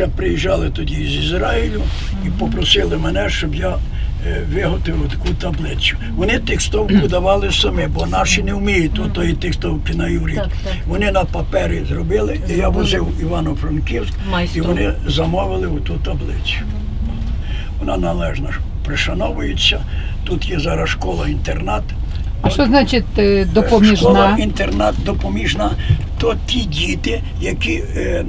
ще приїжджали тоді з Ізраїлю і попросили мене, щоб я е, виготовив таку таблицю. Вони текстовку давали самі, бо наші не вміють от тої текстовки на так. Вони на папері зробили, і я возив Івано-Франківськ, і вони замовили оту таблицю. Вона належно пришановується. Тут є зараз школа-інтернат. А що значить е, Школа-інтернат допоміжна, то ті діти, які е,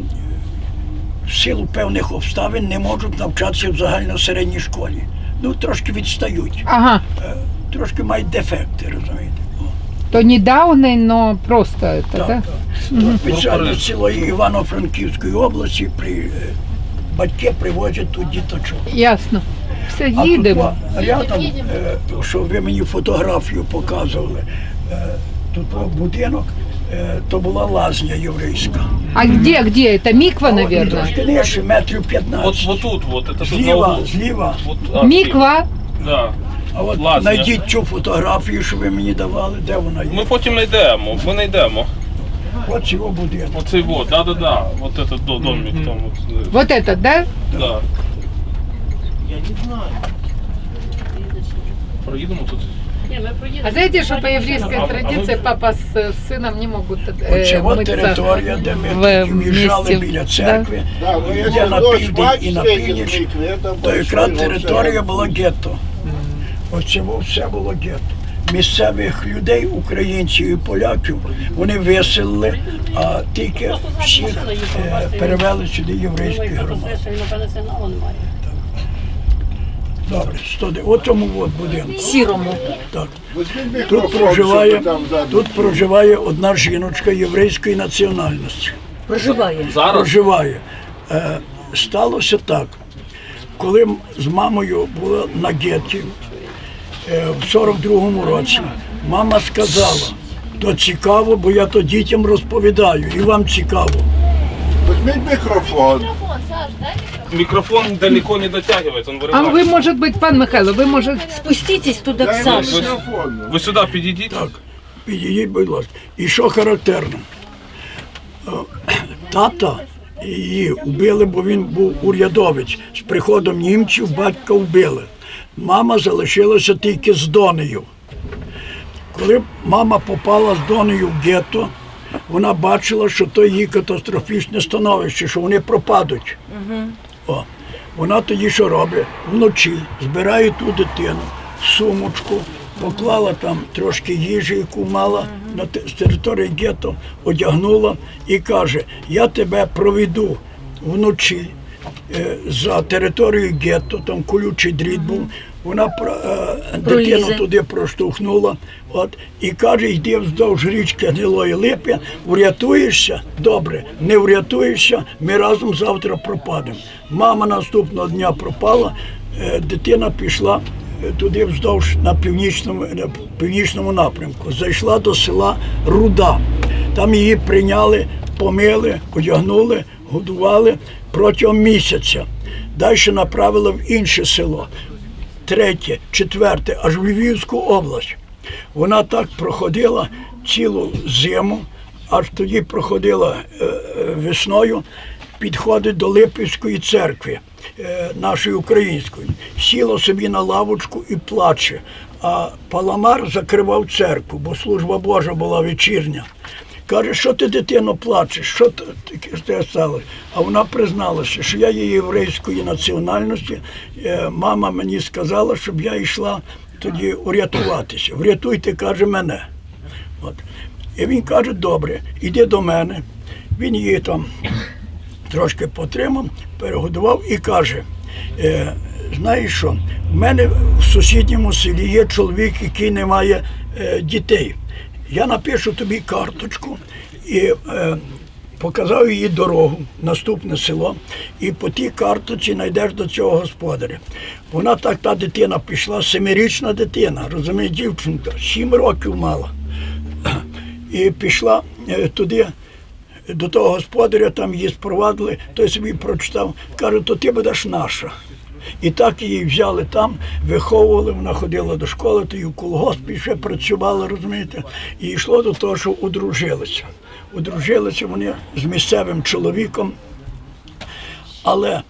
в силу певних обставин не можуть навчатися в загальносередній школі. Ну, трошки відстають, Ага, е, трошки мають дефекти, розумієте. О, то не дауни, но просто это, так, да? так. То Спеціально з цілої Івано-Франківської області при, е, батьки привозять тут діточок. Ясно. Все, А їдемо. тут рядом, е, що ви мені фотографію показували, е, тут був будинок, то була лазня єврейська. А где, где? Это Миква, наверное? Трошки нижче, метрів 15. Вот, вот тут вот, это тут на Зліва, углу. зліва. Вот, а, Міква? Да. А от Лазня. знайдіть цю фотографію, що ви мені давали, де вона є. Ми потім знайдемо, ми знайдемо. От його будинок. Оцей вот, да, да, да. Вот этот до- домик там. Вот, Вот этот, да? да. Проїдемо тут. А знаете, что по еврейской традиции папа с э, сыном не могут э, Оце от мыться? територія, де ми в в'їжджали місті, біля да. церкви, Да, но йде если на дождь, південь мать і на встретит північ, микве, это то большой якраз вообще територія була гетто. Оце все було гетто. Місцевих людей, українців і поляків, вони виселили, а тільки всіх е, перевели сюди єврейські громади. Добре, 109. От цьому от будинку. Сірому. Так. Тут проживає, тут проживає одна жіночка єврейської національності. Проживає. Зараз? Проживає. Е, сталося так, коли з мамою була на гетті е, в 42-му році, мама сказала, то цікаво, бо я то дітям розповідаю, і вам цікаво. Возьми микрофон. Мікрофон далеко не дотягується, він А виривається. вы, может быть, пан Михайло, вы, может, Спуститесь туди к Дай ему Саше. микрофон. Ви сюди підійдіть. Так, підійдіть, будь ласка. І що характерно? Е, Тата її вбили, бо він був урядовець. З приходом німців батька вбили. Мама залишилася тільки з донею. Коли мама попала з донею в гетто, вона бачила, що то її катастрофічне становище, що вони пропадуть. О, вона тоді що робить? Вночі збирає ту дитину в сумочку, поклала там трошки їжі, яку мала на з території гетто, одягнула і каже: Я тебе проведу вночі е, за територією гетто, там колючий дріт був. Вона е, дитину туди проштовхнула, от, і каже, йди вздовж річки гнилої липи, врятуєшся, добре, не врятуєшся, ми разом завтра пропадемо. Мама наступного дня пропала, е, дитина пішла е, туди вздовж на північному, на північному напрямку. Зайшла до села Руда. Там її прийняли, помили, одягнули, годували протягом місяця. Далі направили в інше село третє, четверте, аж в Львівську область. Вона так проходила цілу зиму, аж тоді проходила е, е, весною, підходить до Липівської церкви е, нашої української. Сіла собі на лавочку і плаче. А Паламар закривав церкву, бо служба Божа була вечірня. Каже, що ти дитино плачеш, що таке сталося? А вона призналася, що я є єврейської національності. Мама мені сказала, щоб я йшла тоді урятуватися. Врятуйте, каже, мене. От. І він каже, добре, іди до мене. Він її там трошки потримав, перегодував і каже: е, знаєш що, в мене в сусідньому селі є чоловік, який не має е, дітей. Я напишу тобі карточку і е, показав їй дорогу, наступне село, і по тій карточці знайдеш до цього господаря. Вона так, та дитина пішла, семирічна дитина, розуміє, дівчинка, сім років мала. І пішла е, туди до того господаря, там її спровадили, той собі прочитав, каже, то ти будеш наша. І так її взяли там, виховували, вона ходила до школи, то і в колгоспі ще працювала, розумієте, і йшло до того, що одружилися. Одружилися вони з місцевим чоловіком, Але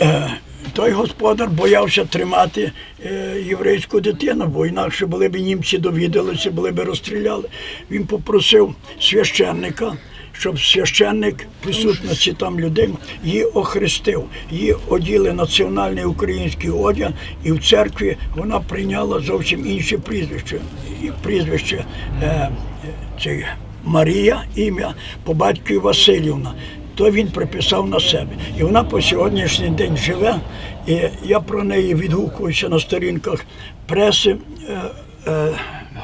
е, той господар боявся тримати е, єврейську дитину, бо інакше були б німці довідалися, були б розстріляли. Він попросив священника, щоб священник присутності там людей її охрестив. Її оділи національний український одяг, і в церкві вона прийняла зовсім інше прізвище. І прізвище е, цей Марія, ім'я по батькові Васильівна. То він приписав на себе. І вона по сьогоднішній день живе. І я про неї відгукуюся на сторінках преси. Е, е,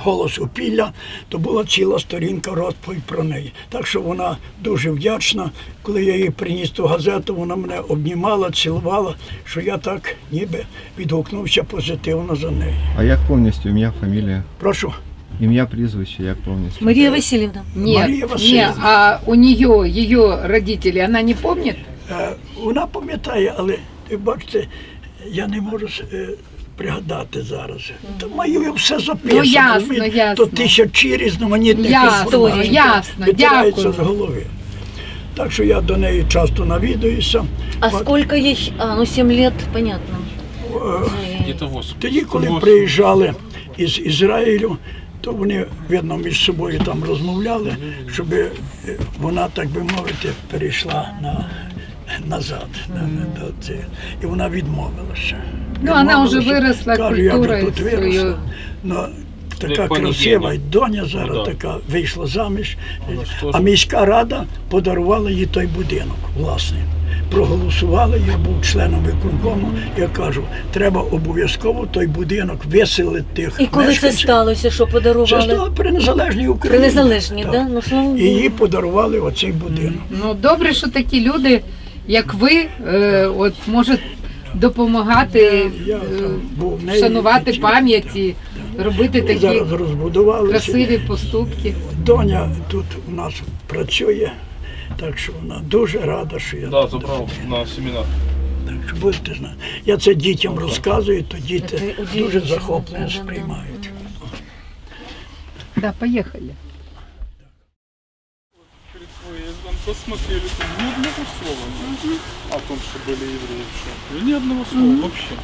Голос Упілля, то була ціла сторінка розповідь про неї. Так що вона дуже вдячна. Коли я їй приніс ту газету, вона мене обнімала, цілувала, що я так ніби відгукнувся позитивно за неї. А як повністю ім'я, фамілія? Прошу. Ім'я, прізвище, як повністю? Марія Васильівна. Нет, Мария Васильевна. нет, а у нее, ее родители, она не помнит? Е, Вона пам'ятає, але ви бачите, я не можу е, пригадати зараз. Та маю я все записано. Ну, ясно, розумієте? ясно. То тисячі різноманітних Ясно, інформацій ясно, витирається дякую. з голови. Так що я до неї часто навідуюся. А От, сколько ей? А, ну 7 лет, понятно. Где-то 8. Тоді, коли приїжджали із Ізраїлю, то вони, видно, між собою там розмовляли, щоб е, вона, так би мовити, перейшла на, назад. На, до це. І вона відмовилася. Ну, вона вже виросла Кажу, я вже культурою тут виросла. своєю. Ну, така красива і доня зараз Ну, да. така вийшла заміж. Теж- А міська рада подарувала їй той будинок власний. Проголосували, я був членом виконкому. Я кажу, треба обов'язково той будинок виселити тих І коли це сталося, що Це стало при незалежній Україні. При незалежній, Так. да? Ну, слава І Богу. їй подарували оцей будинок. Ну, добре, що такі люди, як ви, е, от можуть допомагати Я е, там був в неї, шанувати і- пам'яті, робити такі зараз красиві поступки. Доня тут у нас працює, так що вона дуже рада, що я Да, тут. забрал на семинар. Так що будете знати. Я це дітям розказую, то діти Це дуже удивительно, захоплено да-да-да. сприймають. Да, поїхали. перед поездом, посмотрели, там ни одного слова нет о том, что были евреи в шоке. Ни одного слова вообще.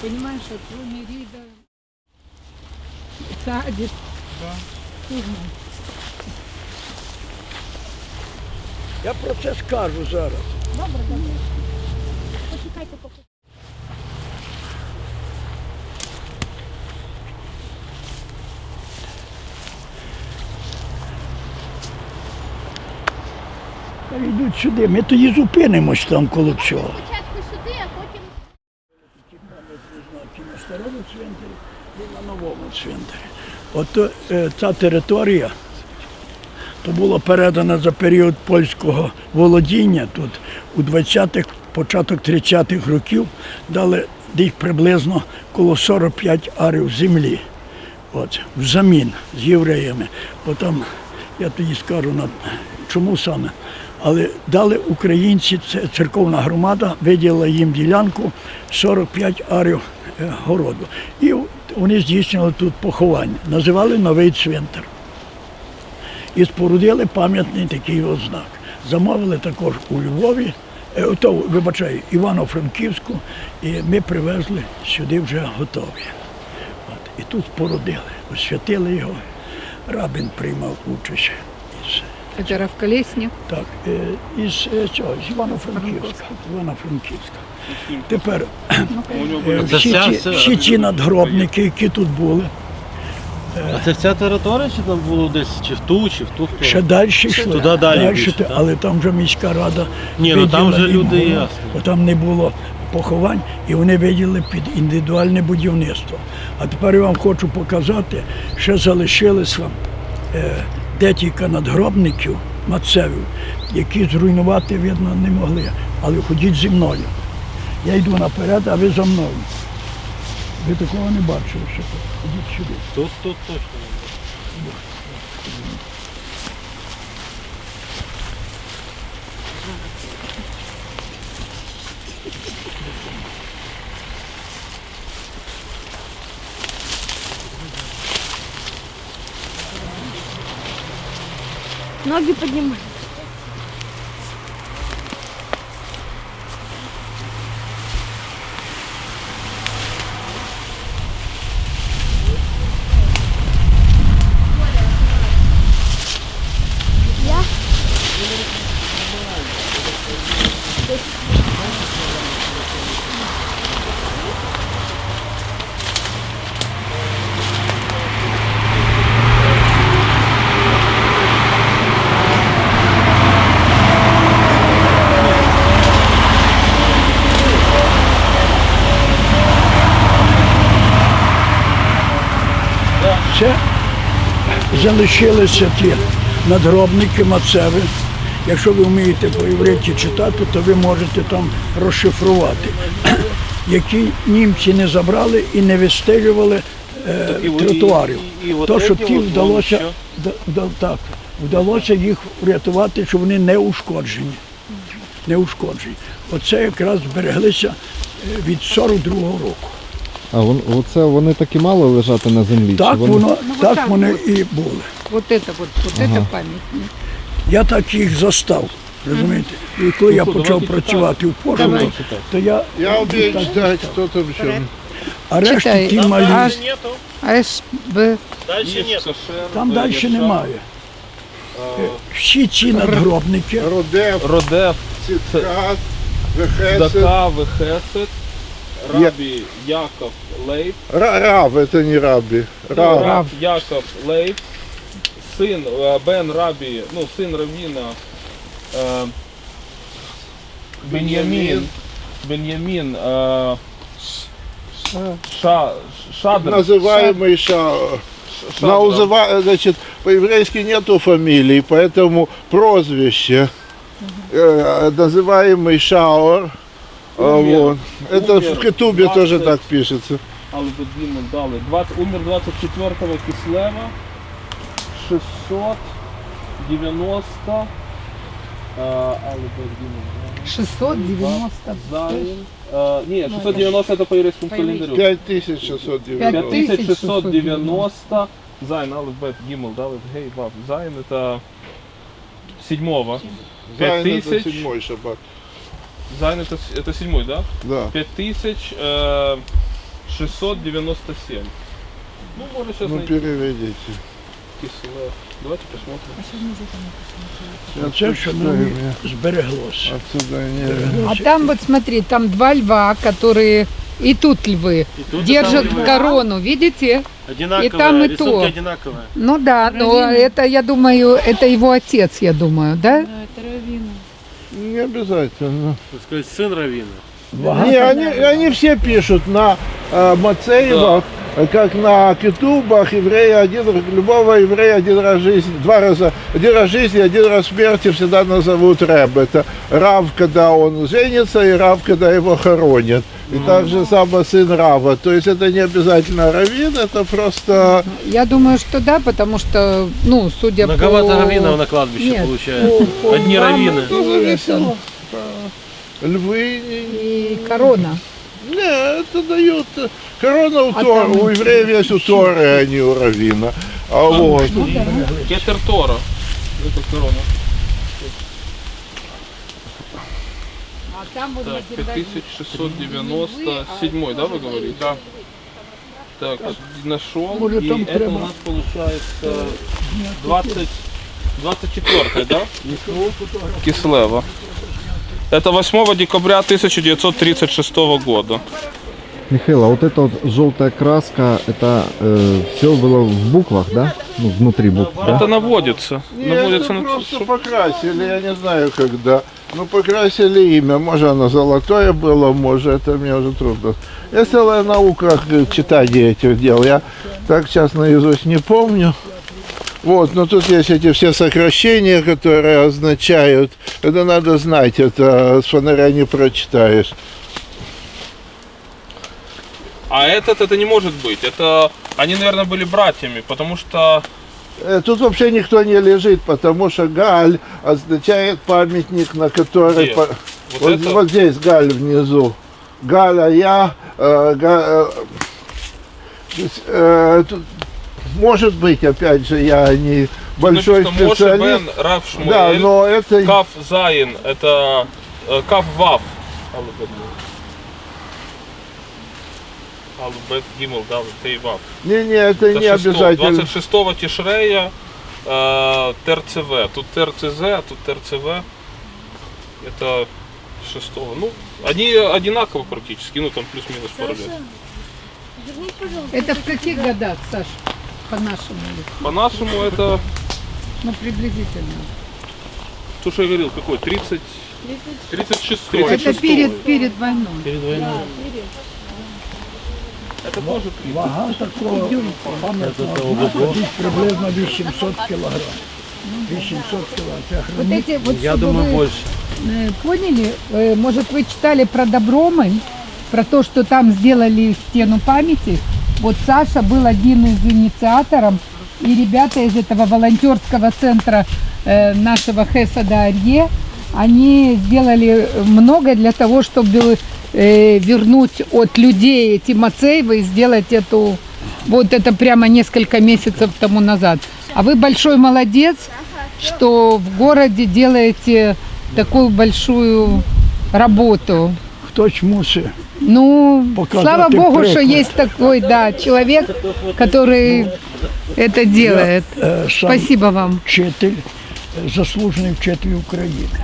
Понимаешь, от кроме Рида садит. Я про це скажу зараз. Та Йдуть сюди, ми тоді зупинимось там коло цього. Спочатку сюди, а потім на старому цвинтарі і на новому цвинтарі. От е, ця територія то було передано за період польського володіння тут у 20-х, початок 30-х років дали десь приблизно коло 45 арів землі. От, взамін з євреями. Бо там, я тоді скажу, чому саме. Але дали українці, це церковна громада, виділила їм ділянку 45 арів е, городу. І вони здійснювали тут поховання. Називали новий цвинтар. І спорудили пам'ятний такий от знак. Замовили також у Львові, е, то, вибачаю, Івано-Франківську, і ми привезли сюди вже готові. От, і тут спорудили, освятили його. Рабин приймав участь із, Это Равколесник. так, е, із е, цього, з Івано-Франківська. Івано-Франківська. Тепер У него были всі, всі ці надгробники, які тут були, А це вся територія, чи там було десь чи в ту, чи в ту сторону? ще далі йшли. Туди далі більше, так? але там вже міська рада. Ні, ну там виділа вже їм люди ясно. Бо там не було поховань, і вони виділи під індивідуальне будівництво. А тепер я вам хочу показати, ще залишилися е, декілька надгробників мацевів, які зруйнувати, видно, не могли. Але ходіть зі мною. Я йду наперед, а ви за мною. Ви такого не бачили ще. Ходіть сюди. Тут, тут точно. ноги піднімай. Це залишилися ті надгробники Мацеви. Якщо ви вмієте по євриті читати, то ви можете там розшифрувати, які німці не забрали і не вистелювали е, тротуарів. То, щоб ті вдалося, да- так, вдалося їх врятувати, щоб вони не ушкоджені. Не ушкоджені. Оце якраз збереглися е, від 42-го року. А вон, оце вони так і мали лежати на землі? Так вони... воно, Ну, так отак вони от. і були. Вот это вот, вот это памятник. Я так їх застав. Розумієте? І коли я почав працювати в пошуку, то я Я умею читать, что там еще. а решті Читай. ті малі, Аж, аж Б. там далі немає. Е, Всі ці надгробники, Родев, Родев, Циткат, Вехесет. Дака, Вехесет, Рабі, Яков, Лейб, Ра- Рав, это не Раби. Рав. Рав, Яков, Лейб, син е, Бен Рабі, ну, син Равіна, е, Беньямін, Беньямін, е, Ша, Шадр, Называемый Ша... Шадра. Наузыва... Значит, по-еврейски нету фамилии, поэтому прозвище. э, называемый Шаор. а, Умер. вот. Это Умер в Кетубе тоже 20. так пишется. але Бедвіну дали. 20, умер 24 кислева, 690, е, але Бедвіну 690. Зайн. Е, ні, 690 це по єврейському календарю. 5690. 5690 Зайн, Алиф, Бет, Гимл, Далит, Гей, Вав. Зайн это седьмого. Зайн это 5000. седьмой шаббат. Зайн это, это седьмой, да? Да. 5697. Ну, может сейчас Ну найти переведите. кислое. Давайте посмотрим. оце, шановні, збереглося. Отсюда не... А там вот смотри, там два льва, которые и тут львы держат корону, видите? Одинаковые, И там, и рисунки то. одинаковые. Ну да, но это, я думаю, это его отец, я думаю, да? Не обязательно. Так сказать, сын Равина. Не, они, они все пишут на э, Мацеевах, как на Кетубах, еврея один, любого еврея один раз в жизни, два раза, один раз в жизни, один раз в смерти всегда назовут Рэб. Это Рав, когда он женится, и Рав, когда его хоронят. И также само сын Рава. То есть это не обязательно Равин, это просто... Я думаю, что да, потому что, ну, судя Многовато по... раввинов на кладбище Нет, получается. по- по Одни львам раввины. Ну, зависело. Львы не, И корона. Не, это дают. э, Корона у, А Тор- там- у евреев есть у Торы, а не у Равина. А вот. Кетер Тора. Это корона. А там вот Так, 5697, да, вы говорите? Да. Так, нашел. Может, и там это треба- у нас получается 20, 24, да? Кислева. Это 8 декабря 1936 года. Михаил, а вот эта вот желтая краска, это все было в буквах, да? Ну, внутри букв, да? Это наводится. Не, наводится это на просто покрасили, я не знаю когда. Ну, покрасили имя. Может, оно золотое было, может, это мне уже трудно. Я целая наука э, читания этих дел. Я так сейчас наизусть не помню. Вот, но тут есть эти все сокращения, которые означают, это надо знать, это с фонаря не прочитаешь. А этот это не может быть. Это они, наверное, были братьями, потому что Э, Тут вообще никто не лежит, потому что Галь означает памятник, на который... По- вот, Вот, это вот здесь Галь внизу. Галь, а я... э, Га- э, э, тут, может быть, опять же, я не большой написано Моше специалист. Бен Рав Шмуэль. Да, но это... Каф Зайн, это э, Каф Вав. Алубет. Алубет Гимл, Далит, Тей Вав. Не-не, это Это не шестого, обязательно. 26 Тишрея э, ТРЦВ. Тут ТРЦЗ, а тут ТРЦВ. Это 6 Ну, они одинаково практически, ну там плюс-минус пару лет. Это в каких годах, Саш, по-нашему? По-нашему это, Ну, приблизительно. то, что я говорил, какой, 30... 36 Это перед, перед войной. Перед войной. Вага такого пам'ятного приблизно 800 кілограм. 800 кілограм. Це Вот эти, вот, Я думаю, вы, больше. э, поняли, э, может вы читали про Добромы, про то, что там сделали стену памяти. Вот Саша был один из инициаторов, и ребята из этого волонтерского центра э, нашего Хесада Арье, они сделали много для того, чтобы э, вернуть от людей эти Мацеевы и сделать эту, вот это прямо несколько месяцев тому назад. А вы большой молодец, что в городе делаете такую большую работу. Хтось мусить. Ну, Показати слава богу, что приклад. есть такой, да, человек, который это делает. Е, сам Спасибо вам. вчитель, е, заслужений вчитель України,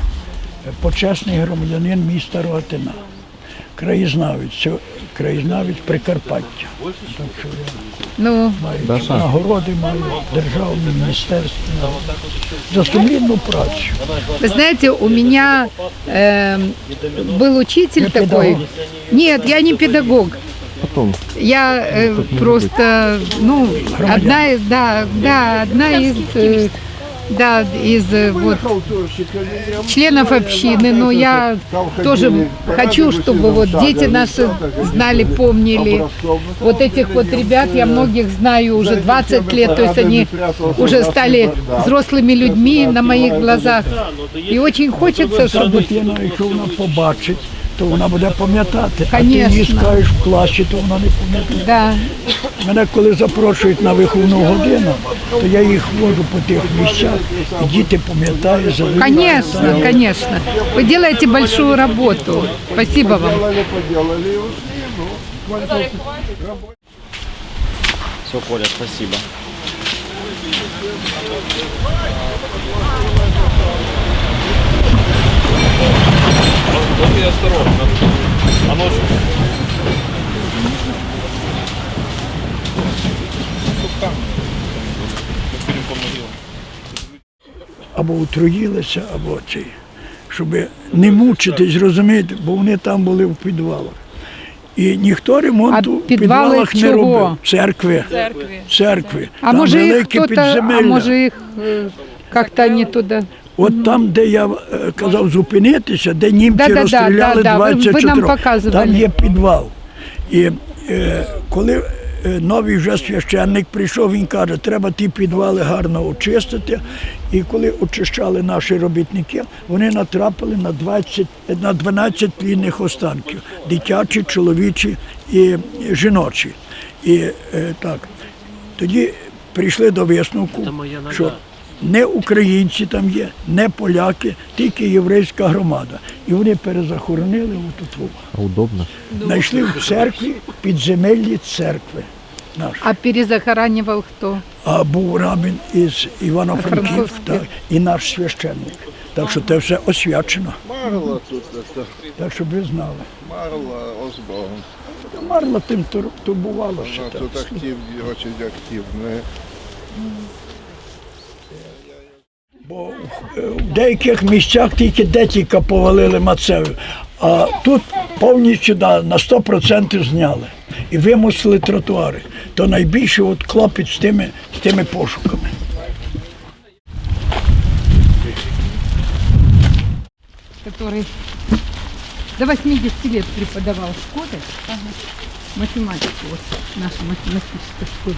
е, почесний громадянин міста Рогатина, краєзнавець, краєзнавець Прикарпаття. Так що я Ну, маю Даша. нагороди, маю державне міністерство за сумлінну працю. вы знаете, у меня эм, был учитель Я такой. педагог. Нет, я не педагог. Потом. Я э, просто, ну, одна из, да, да, одна из, э, да, из э, вот членов общины, но я тоже хочу, чтобы вот дети наши знали, помнили. Вот этих вот ребят, я многих знаю уже 20 лет, то есть они уже стали взрослыми людьми на моих глазах. И очень хочется, Та чтобы... дитина, якщо вона побачить, то вона буде пам'ятати. А ти Конечно. скажеш в класі, то вона не пам'ятає. Да, Мене коли запрошують на виховну годину, то я їх вожу по тих місцях, і діти пам'ятають, конечно, питання. конечно. Вы делаете большую работу. Спасибо вам. Все, Коля, спасибо. Же... Будем по могилам. або отруїлися, або ці, щоб не мучитись, розумієте, бо вони там були в підвалах. І ніхто ремонту А в підвалах не чого? робив. Церкви. Церкви. А там може їх велике кто-то, а підземелля. може їх как-то не туда. От там, де я е, казав зупинитися, де німці Да-да-да, розстріляли да-да, ви- ви 24, показували. там є підвал. І е, коли е, новий вже священник прийшов, він каже, треба ті підвали гарно очистити. І коли очищали наші робітники, вони натрапили на 20, на 12 плінних останків, дитячі, чоловічі і жіночі. І е, так, тоді прийшли до висновку, що не українці там є, не поляки, тільки єврейська громада. І вони перезахоронили отут. А удобно. Знайшли в церкві підземеллі церкви наші. А перезахоранивал кто? А був рабин із Івано-Франків і наш священник. Так що це все освячено. Марло тут Так щоб ви знали. Марло Осбаум. Марла тим тур- турбувалося. Тут активные, очень активная. Бо е, в деяких місцях тільки декілька повалили мацеви, а тут повністю да, на 100% зняли і вимусили тротуари. То найбільше от клопіт з тими, з тими пошуками. который до 80 лет преподавал в школе, математику, вот, в нашей математической.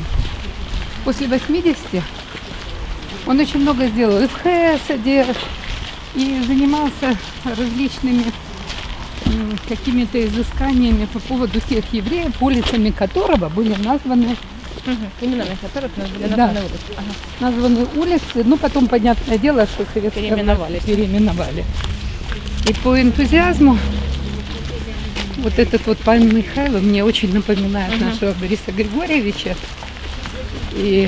После 80 он очень много сделал и в Хесаде, и занимался различными какими-то изысканиями по поводу тех евреев, улицами которого были названы Именами которых были Да. названы улицы. Ага. названы улицы, ну потом, понятное дело, что советская Переименовали. переименовали. И по энтузиазму вот этот вот пан Михайло мне очень напоминает нашего Бориса Григорьевича. И,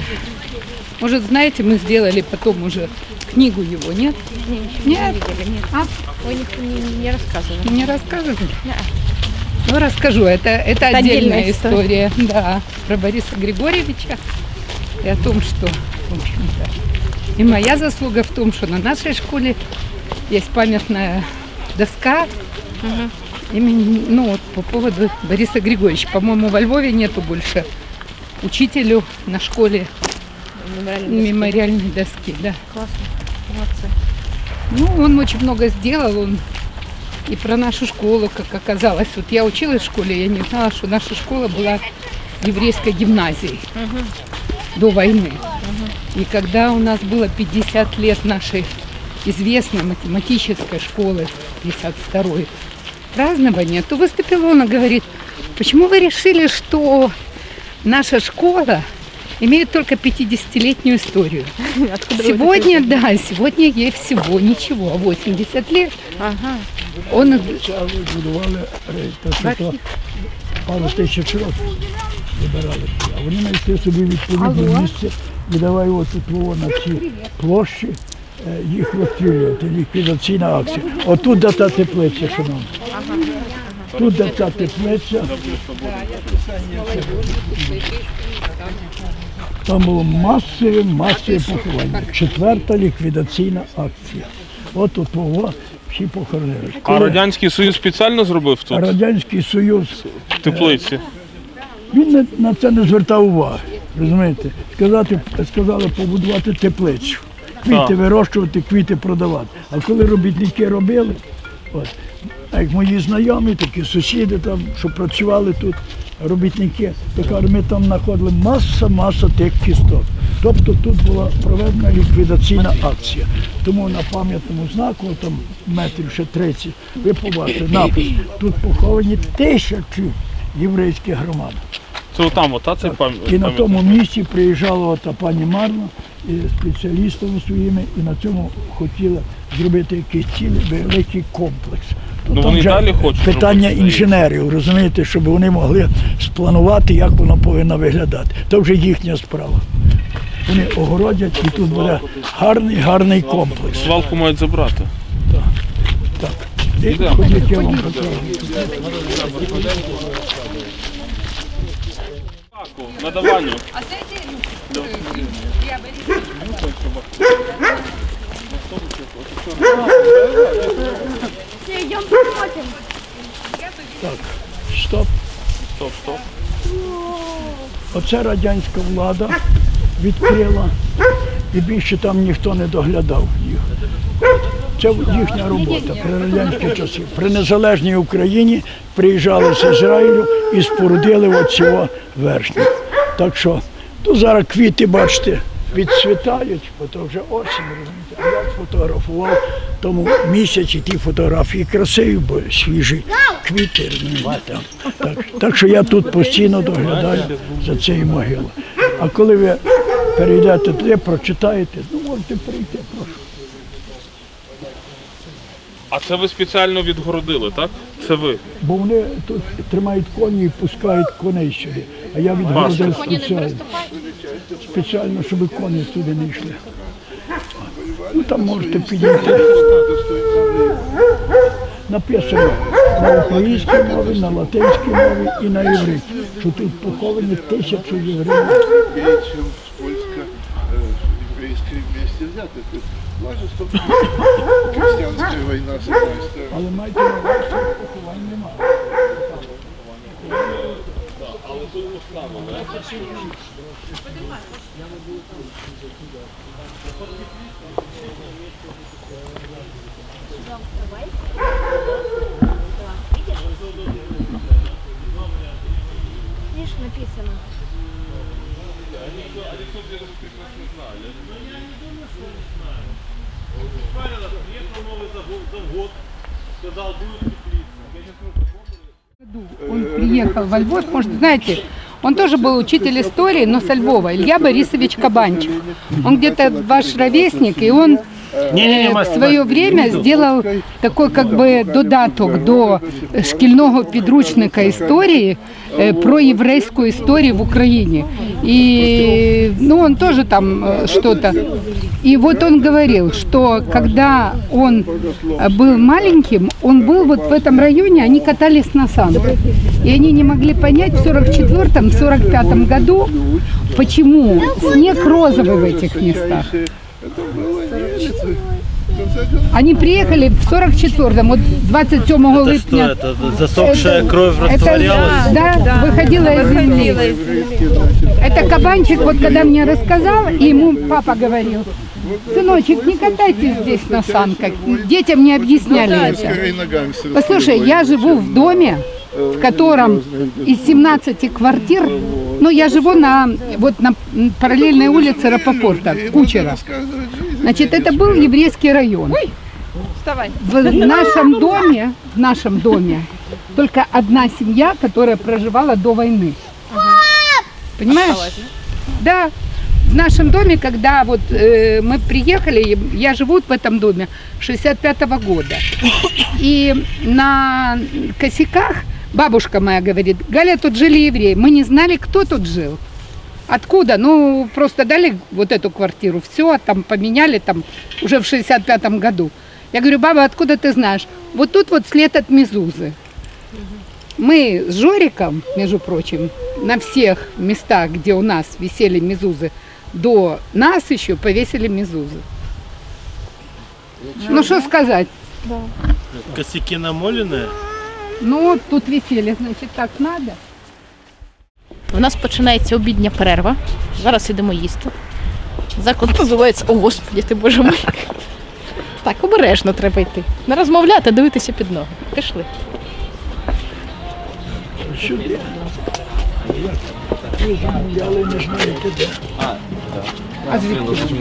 может, знаете, мы сделали потом уже книгу его, нет? Не, Нет? не видели, нет. А, не, не, не рассказывали. не рассказывали? Не. Ну, расскажу. Это, это, Это отдельная отдельная история. Да, про Бориса Григорьевича и о том, что, в общем-то, и моя заслуга в том, что на нашей школе есть памятная доска, Имени, ну вот по поводу Бориса Григорьевича. По-моему, во Львове нету больше учителю на школе Меморіальний мемориальной доски. Да. Класно. Молодці. Ну, он очень много сделал, он и про нашу школу, как оказалось. Вот я училась в школе, я не знала, что наша школа была еврейской гимназией до войны. И когда у нас было 50 лет нашей известной математической школы, 52-й, празднование, то выступил он и говорит, почему вы решили, что наша школа имеет только 50-летнюю историю? Откуда Сегодня, да, сегодня ей всего ничего, 80 лет. Ага. Он пару тисяч років вибирали. А вони знайшли собі відповідне місце і давай от тут во, на цій площі їх розстрілювати, ліквідаційна акція. Отут де та теплиця, шановні. Тут де та теплиця. Там було масове, масове поховання. Четверта ліквідаційна акція. От тут во, всі похоронили. А Радянський Союз спеціально зробив тут Радянський Союз теплиці. він на це не звертав уваги. Розумієте? Сказати, сказали побудувати теплицю. Квіти Так. вирощувати, квіти продавати. А коли робітники робили, от, як мої знайомі, такі сусіди там, що працювали тут, робітники, то кажуть, ми там знаходили маса, маса тих кісток. Тобто тут була проведена ліквідаційна акція. Тому на пам'ятному знаку, там метрів ще 30, ви побачите напис. Тут поховані тисячі єврейських громад. Це отам, ота цей пам- І на тому місці приїжджала ота пані Марна і спеціалістами своїми, і на цьому хотіла зробити якийсь цілий великий комплекс. Ну, там вони вже далі хочуть питання робити, інженерів, розумієте, щоб вони могли спланувати, як воно повинно виглядати. Це вже їхня справа. Вони огородять і тут буде гарний, гарний комплекс. Свалку мають забрати. Так. І Ідемо. ходіть, я вам покажу. Надаванню. Стоп. Стоп, стоп. Оце радянська влада відкрила, і більше там ніхто не доглядав їх. Це їхня робота при радянські часи. При незалежній Україні приїжджали з Ізраїлю і спорудили оцього верхню. Так що то зараз квіти, бачите, відцвітають, бо то вже осінь, розумієте. А я фотографував тому місяці ті фотографії красиві, бо свіжі квіти. Там. Так, так що я тут постійно доглядаю за цією могилою. А коли ви перейдете туди, прочитаєте, ну можете прийти, прошу. А це ви спеціально відгородили, так? Це ви. Бо вони тут тримають коні і пускають коней сюди. А я відгородив спеціально. Спеціально, щоб коні туди не йшли. Ну там можете підійти. Написано на українській мові, на латинській мові і на євриті, що тут поховані тисячу євреїв. чем с польско-еврейской вместе взяты. Это множество крестьянская война с одной стороны. Але майте на увазі, Видишь, написано. Он приехал во Львов, может, знаете, он тоже был учитель истории, но со Львова, Илья Борисович Кабанчик. Он где-то ваш ровесник, и он э, в свое время сделал такой как бы додаток до шкільного підручника історії э, про еврейскую историю в Украине. И ну, он тоже там э, что-то. И вот он говорил, что когда он э, был маленьким, он был вот в этом районе, они катались на санках. И они не могли понять в 44-м, 45 году, почему снег розовый в этих местах. Это не Они приехали в 44-м, вот 27 Это что, липня. это засохшая кровь Это, растворялась? да, выходила из земли. Это кабанчик, вот когда мне рассказал, и ему папа говорил, сыночек, не катайтесь здесь на санках. Детям не объясняли это. Послушай, я живу в доме, в котором из 17 квартир, ну я живу на вот на параллельной улице Рапопорта, Кучера. Значит, это был еврейский район. Вставай. В нашем доме, в нашем доме только одна семья, которая проживала до войны. Понимаешь? Да. В нашем доме, когда вот э, мы приехали, я живу в этом доме 65-го года. И на косяках бабушка моя говорит, Галя, тут жили евреи. Мы не знали, кто тут жил. Откуда? Ну, просто дали вот эту квартиру, все, там поменяли там уже в 65-м году. Я говорю, баба, откуда ты знаешь? Вот тут вот след от Мезузы. Мы с Жориком, между прочим, на всех местах, где у нас висели Мезузы, до нас еще повесили Мезузы. Ну, что сказать? Косяки намоленные? Ну, тут висели, значит, так надо. У нас починається обідня перерва. Зараз ідемо їсти. Заклад називається О, Господи, ти боже мій. Так, обережно треба йти. Не розмовляти, дивитися під ноги. Пішли. Сюди. Не. А звідки?